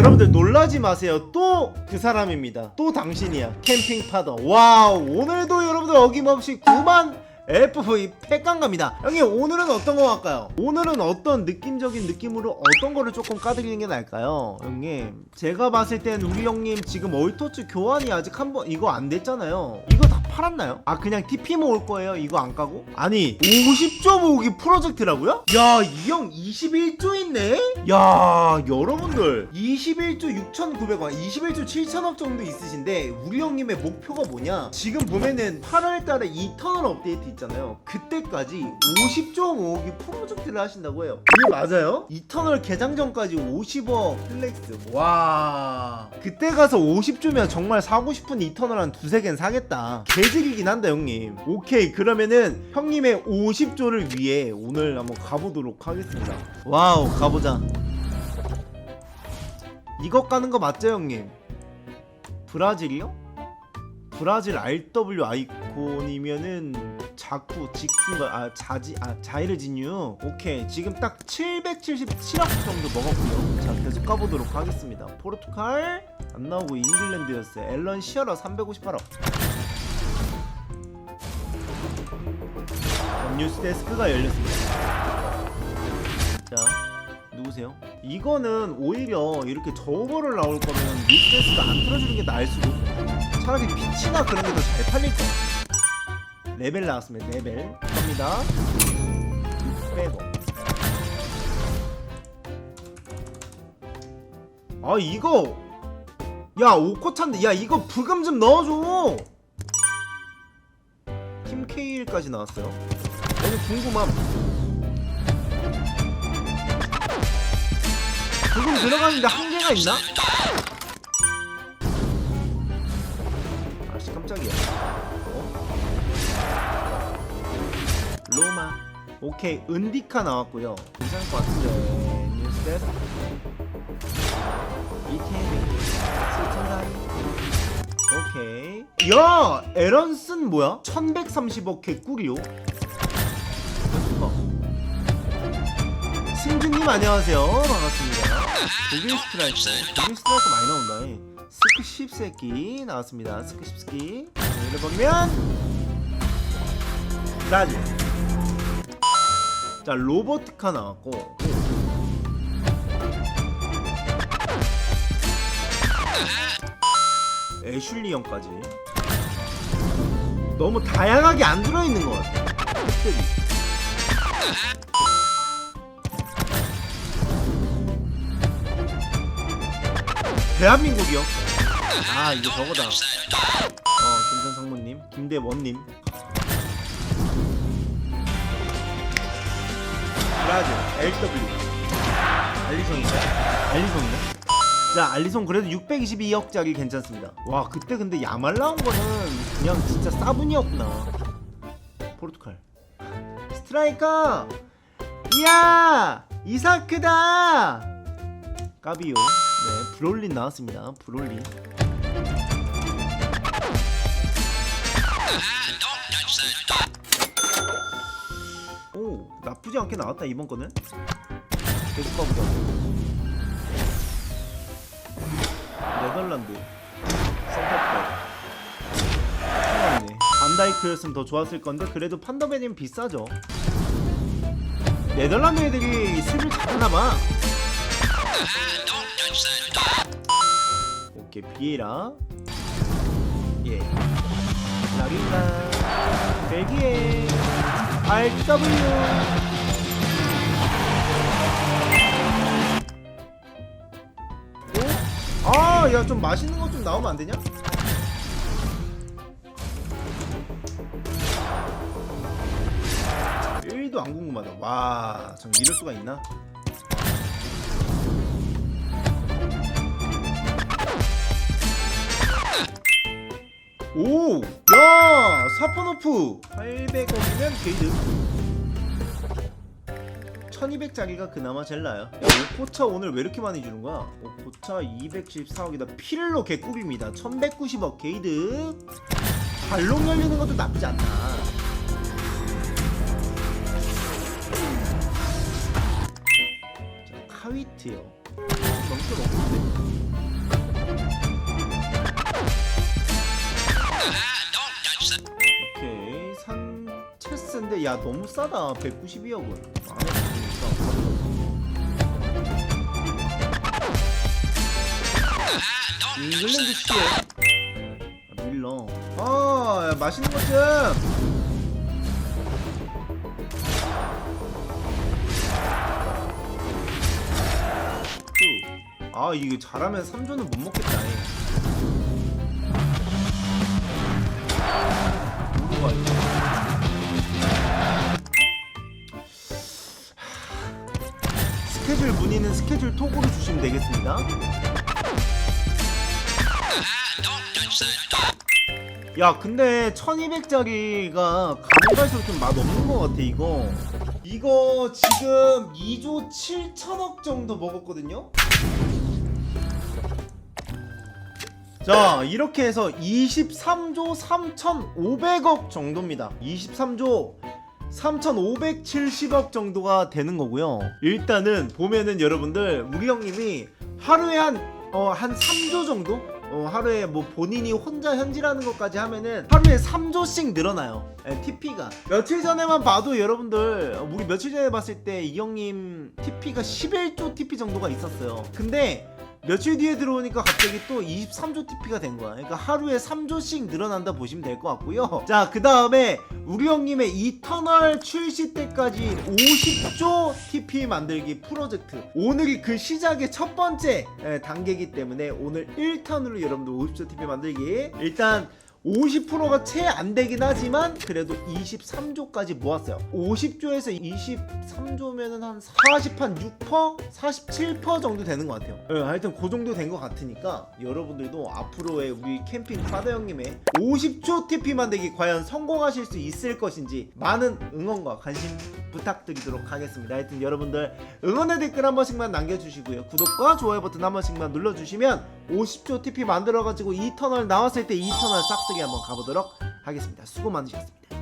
여러분들 놀라지 마세요. 또 그 사람입니다. 또 당신이야. 캠핑 파더. 와우. 오늘도 여러분들 어김없이 9만 FV 팩강 갑니다. 형님 오늘은 어떤 거 할까요? 오늘은 어떤 느낌적인 느낌으로 어떤 거를 조금 까드리는 게 나을까요? 형님 제가 봤을 땐 우리 형님 지금 얼토츠 교환이 아직 한 번 이거 안 됐잖아요. 이거 다 팔았나요? 아 그냥 TP 모을 거예요? 이거 안 까고? 아니 50조 모으기 프로젝트라고요? 야 이 형 21조 있네? 야 여러분들 21조 6,900원 21조 7천억 정도 있으신데 우리 형님의 목표가 뭐냐 지금 보면은 8월달에 이터널 업데이트 있잖아요 그때까지 50조 모으기 프로젝트를 하신다고 해요 이게 맞아요? 이터널 개장 전까지 50억 플렉스 와 그때 가서 50조면 정말 사고 싶은 이터널 한 두세 개는 사겠다 개 질이긴 한다 형님. 오케이. 그러면은 형님의 50조를 위해 오늘 한번 가보도록 하겠습니다. 와우 가보자. 이거 까는 거 맞죠 형님? 브라질이요? 브라질 RW 아이콘이면은 자쿠 지쿠가 아 자지 아 자이르 진유? 오케이. 지금 딱 777억 정도 먹었고요. 자 계속 까보도록 하겠습니다. 포르투갈 안 나오고 잉글랜드였어요. 앨런 시어러 358억 뉴스 데스크가 열렸습니다. 자 누구세요? 이거는 오히려 이렇게 저거를 나올 거면 뉴스 데스크 안 틀어주는 게 나을 수도 차라리 피치나 그런 게 더 잘 팔릴 것 같아 레벨 나왔습니다. 레벨. 갑니다. 600원 아 이거! 야 오코찬데 야 이거 부금 좀 넣어줘! 팀 K1까지 나왔어요 너무 궁금함. 부금 들어가는데 한계가 있나? 아씨 깜짝이야. 어? 로마. 오케이 은디카 나왔고요. 괜찮을 것 같은데. 뉴스데스 이태리. 스천다리. 오케이. 야 에런슨 뭐야? 1130억 개꿀이요 승준님 안녕하세요. 반갑습니다. 독일 스트라이커 독일 스트라이커 많이 나온다. 스크 십 새끼 나왔습니다. 스크 십 새끼 여기를 보면 브라질. 자 로버트카 나왔고. 애슐리 형까지. 너무 다양하게 안 들어있는 것 같아 팩들이 대한민국이요? 아 이거 저거다. 어 김선 상무님 김대원님. 브라질 LW 알리송인가? 알리송이네 자 알리송 그래도 622억짜리 괜찮습니다. 와 그때 근데 야말 나온 거는 그냥 진짜 싸분이었구나. 포르투갈. 스트라이커! 이야! 이사크다! 까비요. 네 브롤린 나왔습니다. 브롤린 오 나쁘지 않게 나왔다 이번 거는. 계속 가보자. 네덜란드. 센터백 큰일났네 반다이크였으면 더 좋았을 건데 그래도 판더베님 비싸죠. 네덜란드 애들이 수비를 잘하나봐 오케이 비에라 예 라릴라 벨기에 RW 어? 아, 야, 좀 맛있는 거 좀 나오면 안 되냐? 일도안 궁금하다. 와, 전 이럴 수가 있나? 오! 야! 사퍼노프! 800억이면 게이드 1200짜리가 그나마 제일 나요 야, 오코차 오늘 왜 이렇게 많이 주는 거야? 오코차 214억이다 필로 개꿀입니다 1190억 게이드 발롱 열리는 것도 나쁘지 않다 자, 카위트요 먹는데 야 너무 싸다. 192억은. 잉글랜드 시에 아, 밀러. 아 야, 맛있는 것좀. 아 이게 잘하면 3조는 못 먹겠다 잉. 톡으로 주시면 되겠습니다. 야 근데 1200짜리가 가면 갈수록 좀 맛없는 것 같아 이거. 이거 지금 2조 7천억 정도 먹었거든요? 자 이렇게 해서 23조 3,500억 정도입니다. 23조 3,570억 정도가 되는 거고요 일단은 보면은 여러분들 우리 형님이 하루에 한, 어, 한 3조 정도? 어, 하루에 뭐 본인이 혼자 현질하는 것까지 하면은 하루에 3조씩 늘어나요. 예, TP가. 며칠 전에만 봐도 여러분들, 어, 우리 며칠 전에 봤을 때 이 형님 TP가 11조 TP 정도가 있었어요. 근데 며칠 뒤에 들어오니까 갑자기 또 23조 TP가 된 거야. 그러니까 하루에 3조씩 늘어난다 보시면 될 것 같고요. 자, 그 다음에 우리 형님의 이터널 출시 때까지 50조 TP 만들기 프로젝트. 오늘이 그 시작의 첫 번째 예, 단계이기 때문에 오늘 1턴으로 여러분들 50조 TP 만들기. 일단 50%가 채 안 되긴 하지만 그래도 23조까지 모았어요. 50조에서 23조면은 한 40, 한 6%? 47% 정도 되는 것 같아요. 예, 하여튼 그 정도 된 것 같으니까 여러분들도 앞으로의 우리 캠핑 파더 형님의 50조 TP 만들기 과연 성공하실 수 있을 것인지 많은 응원과 관심 부탁드리도록 하겠습니다. 하여튼 여러분들 응원의 댓글 한 번씩만 남겨주시고요. 구독과 좋아요 버튼 한 번씩만 눌러주시면 50조 TP 만들어가지고 2터널 나왔을 때 2터널 싹 쓰기 한번 가보도록 하겠습니다. 수고 많으셨습니다.